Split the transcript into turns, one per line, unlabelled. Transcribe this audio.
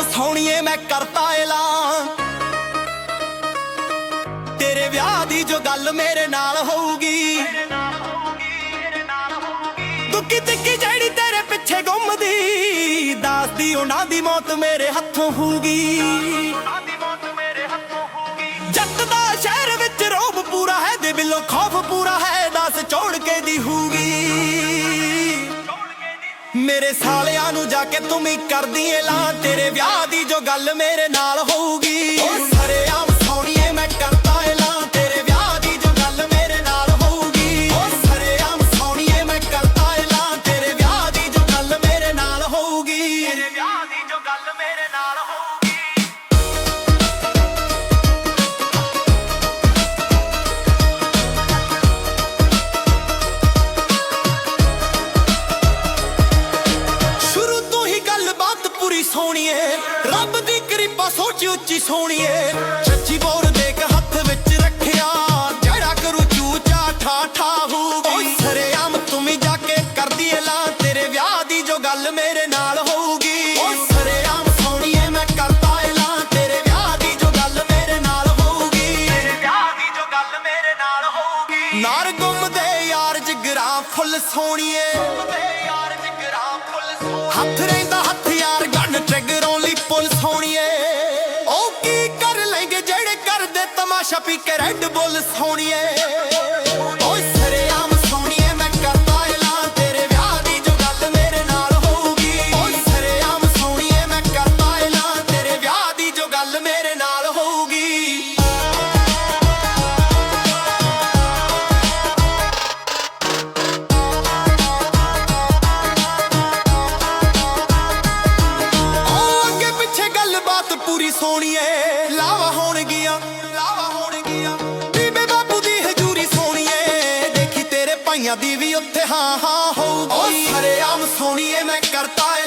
ਸੋਹਣੀਏ ਮੈਂ ਕਰਤਾ ਐਲਾਨ। ਤੇਰੇ ਵਿਆਹ ਦੀ ਜੋ ਗੱਲ ਮੇਰੇ ਨਾਲ ਹੋਊਗੀ। ਦੁੱਕੀ ਤਿੱਕੀ ਜਿਹੜੀ ਤੇਰੇ ਪਿੱਛੇ ਗੁੰਮਦੀ, ਦੱਸਦੀ ਉਹਨਾਂ ਦੀ ਮੌਤ ਮੇਰੇ ਹੱਥੋਂ ਹੋਊਗੀ। ਜੱਟ ਦਾ ਸ਼ਹਿਰ ਵਿੱਚ ਰੋਬ ਪੂਰਾ ਹੈ, ਦੇ ਬਿੱਲੋ ਖੌਫ ਪੂਰਾ ਹੈ, ਦੱਸ ਚੋੜ ਕੇ ਦੀ ਹੋਊਗੀ। ਮੇਰੇ ਸਾਲਿਆਂ ਨੂੰ ਜਾ ਕੇ ਤੂੰ ਹੀ ਕਰਦੀ ਏ ਐਲਾਨ। ਤੇਰੇ ਵਿਆਹ ਦੀ ਜੋ ਗੱਲ ਮੇਰੇ ਨਾਲ ਹੋਊਗੀ। ਓ ਸਰੇਆਮ ਪੂਰੀ ਸੋਹਣੀਏ। ਰੱਬ ਦੀ ਕਿਰਪਾ ਸੋਚ ਉੱਚੀ ਸੋਹਣੀਏ। ਸੱਚੀ ਬੋਰ ਦੇਖ ਹੱਥ ਵਿੱਚ ਰੱਖਿਆ। ਜਿਹੜਾ ਕਰੂ ਚੂਚਾ ਠਾ ਠਾ ਹੋਊਗੀ। ਓਏ ਸਰੇਆਮ, ਤੂੰ ਜਾ ਕੇ ਕਰਦੀ ਐਲਾਨ ਤੇਰੇ ਵਿਆਹ ਦੀ ਜੋ ਗੱਲ ਮੇਰੇ ਨਾਲ ਹੋਊਗੀ। ਓਏ ਸਰੇਆਮ, ਸੋਹਣੀਏ, ਮੈਂ ਕਰਤਾ ਐਲਾਨ ਤੇਰੇ ਵਿਆਹ ਦੀ ਜੋ ਗੱਲ ਮੇਰੇ ਨਾਲ ਹੋਊਗੀ। ਤੇਰੇ ਵਿਆਹ ਦੀ ਜੋ ਗੱਲ ਮੇਰੇ ਨਾਲ ਹੋਊਗੀ। ਨਾਰ ਗੁੰਮਦੇ ਯਾਰ ਜਿਗਰਾ ਫੁੱਲ ਸੋਹਣੀਏ। ਹੱਥ ਰਹਿੰਦਾ ਹਥਿਆਰ ਤਮਾਸ਼ਾ ਪੀ ਕੇ ਰੈੱਡ ਬੁੱਲ ਸੋਹਣੀਏ। ਓਏ ਸਰੇਆਮ ਸੋਹਣੀਏ, ਮੈਂ ਕਰਤਾ ਐਲਾਨ, ਤੇਰੇ ਵਿਆਹ ਦੀ ਜੋ ਗੱਲ ਮੇਰੇ ਨਾਲ ਹੋਊਗੀ। ਓਏ ਸਰੇਆਮ ਸੋਹਣੀਏ, ਮੈਂ ਕਰਤਾ ਐਲਾਨ, ਤੇਰੇ ਵਿਆਹ ਦੀ ਜੋ ਗੱਲ ਮੇਰੇ ਨਾਲ ਹੋਊਗੀ। ਉਹ ਅੱਗੇ ਪਿੱਛੇ ਗੱਲਬਾਤ ਪੂਰੀ ਸੋਹਣੀਏ। ਕੁੜੀਆਂ ਦੀ ਵੀ ਉੱਥੇ ਹਾਂ ਹਾਂ ਹੋਊਗੀ। ਓ ਸਰੇਆਮ ਸੋਣੀਏ ਮੈਂ ਕਰਤਾ ਐ